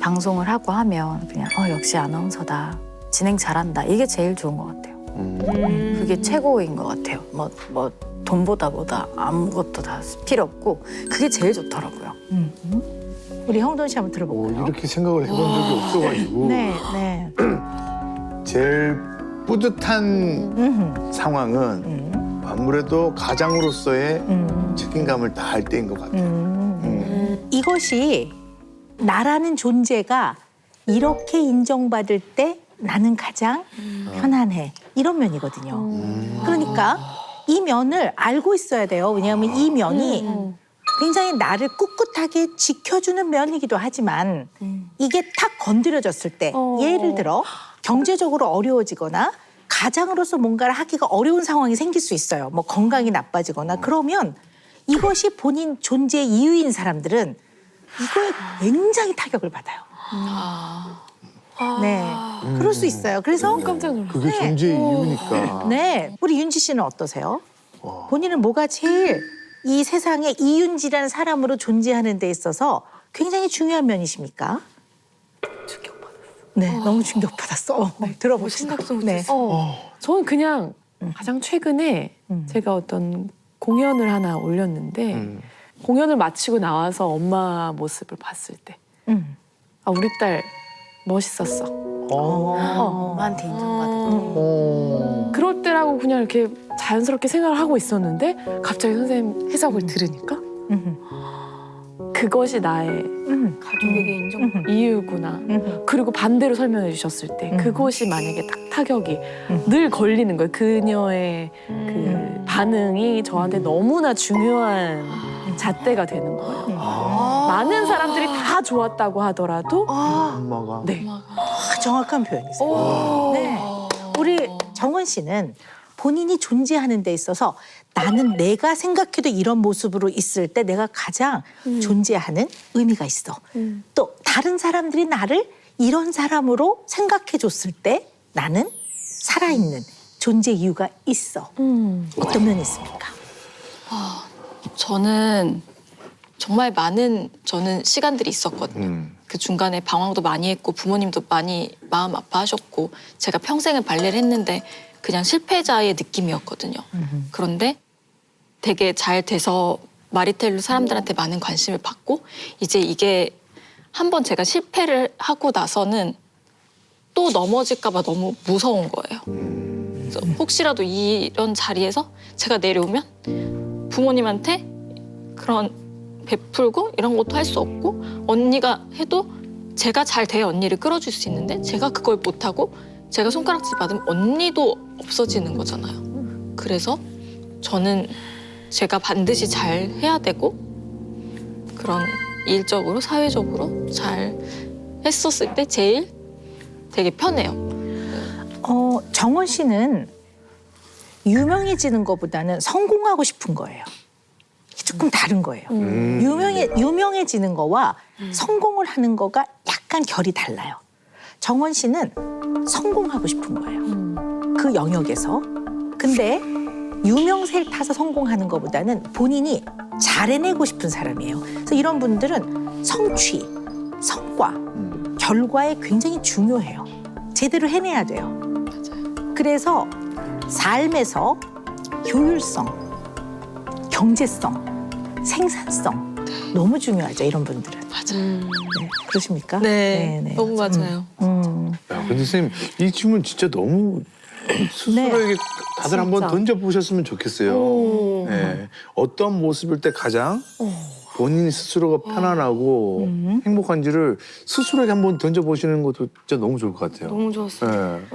방송을 하고 하면 그냥 어 역시 아나운서다 진행 잘한다 이게 제일 좋은 것 같아요. 음. 그게 최고인 것 같아요. 뭐 뭐 돈보다 뭐다 아무것도 다 필요 없고 그게 제일 좋더라고요. 음. 우리 형돈 씨 한번 오, 들어볼까요? 이렇게 생각을 해본 적이 없어가지고 네, 네. 제일 뿌듯한 음, 상황은 음, 아무래도 가장으로서의 음, 책임감을 다할 때인 것 같아요. 음. 음. 이것이 나라는 존재가 이렇게 인정받을 때 나는 가장 편안해 이런 면이거든요. 음. 그러니까 이 면을 알고 있어야 돼요. 왜냐하면 이 면이 굉장히 나를 꿋꿋하게 지켜주는 면이기도 하지만 이게 탁 건드려졌을 때 어. 예를 들어 경제적으로 어려워지거나 가장으로서 뭔가를 하기가 어려운 상황이 생길 수 있어요. 뭐 건강이 나빠지거나 그러면 이것이 본인 존재의 이유인 사람들은 이거에 굉장히 타격을 받아요. 네, 그럴 수 있어요. 그래서 깜짝 놀랐어. 그게 네. 존재의 이유니까. 네, 우리 윤지 씨는 어떠세요? 와. 본인은 뭐가 제일 이 세상에 이윤지라는 사람으로 존재하는 데 있어서 굉장히 중요한 면이십니까? 충격받았어. 네, 너무 충격받았어. 어, 들어보시죠. 생각도 네. 못했어. 어, 저는 그냥 가장 최근에 음. 제가 어떤 공연을 하나 올렸는데 음. 공연을 마치고 나와서 엄마 모습을 봤을 때, 음. 아 우리 딸 멋있었어. 어. 어. 엄마한테 인정받은. 어. 그럴 때라고 그냥 이렇게 자연스럽게 생각을 하고 있었는데 갑자기 선생님 해석을 들으니까 음. 그것이 나의 음. 가족에게 인정. 음. 이유구나. 음. 그리고 반대로 설명해 주셨을 때 음. 그것이 만약에 딱 타격이 음. 늘 걸리는 거예요. 그녀의 그 반응이 저한테 너무나 중요한 잣대가 되는 거예요. 아. 많은 사람들이 다 좋았다고 하더라도 엄마가. 네. 아, 정확한 표현이세요. 네. 우리 정원 씨는 본인이 존재하는 데 있어서 나는 내가 생각해도 이런 모습으로 있을 때 내가 가장 존재하는 의미가 있어. 음. 또 다른 사람들이 나를 이런 사람으로 생각해 줬을 때 나는 살아있는 존재 이유가 있어. 음. 어떤 면이 있습니까? 저는 정말 많은 저는 시간들이 있었거든요. 음. 그 중간에 방황도 많이 했고 부모님도 많이 마음 아파하셨고 제가 평생을 발레를 했는데 그냥 실패자의 느낌이었거든요. 그런데 되게 잘 돼서 마리텔로 사람들한테 많은 관심을 받고 이제 이게 한번 제가 실패를 하고 나서는 또 넘어질까봐 너무 무서운 거예요. 그래서 혹시라도 이런 자리에서 제가 내려오면 부모님한테 그런 베풀고 이런 것도 할 수 없고 언니가 해도 제가 잘 돼야 언니를 끌어줄 수 있는데 제가 그걸 못하고 제가 손가락질 받으면 언니도 없어지는 거잖아요. 그래서 저는 제가 반드시 잘 해야 되고 그런 일적으로 사회적으로 잘 했었을 때 제일 되게 편해요. 어, 정원 씨는 유명해지는 것보다는 성공하고 싶은 거예요. 조금 다른 거예요. 음. 유명해 유명해지는 거와 성공을 하는 거가 약간 결이 달라요. 정원 씨는 성공하고 싶은 거예요. 그 영역에서. 근데 유명세를 타서 성공하는 것보다는 본인이 잘 해내고 싶은 사람이에요. 그래서 이런 분들은 성취, 성과, 음. 결과에 굉장히 중요해요. 제대로 해내야 돼요. 맞아요. 그래서 삶에서 효율성, 경제성, 생산성 너무 중요하죠. 이런 분들은. 맞아요. 네, 그러십니까? 네, 네, 너무 맞아요. 음. 야, 근데 선생님 이 질문 진짜 너무 스스로에게 다들 한번 진짜. 던져보셨으면 좋겠어요. 오. 네. 어떤 모습일 때 가장 본인 스스로가 편안하고 음. 행복한지를 스스로에게 한번 던져보시는 것도 진짜 너무 좋을 것 같아요. 너무 좋았어요. 네.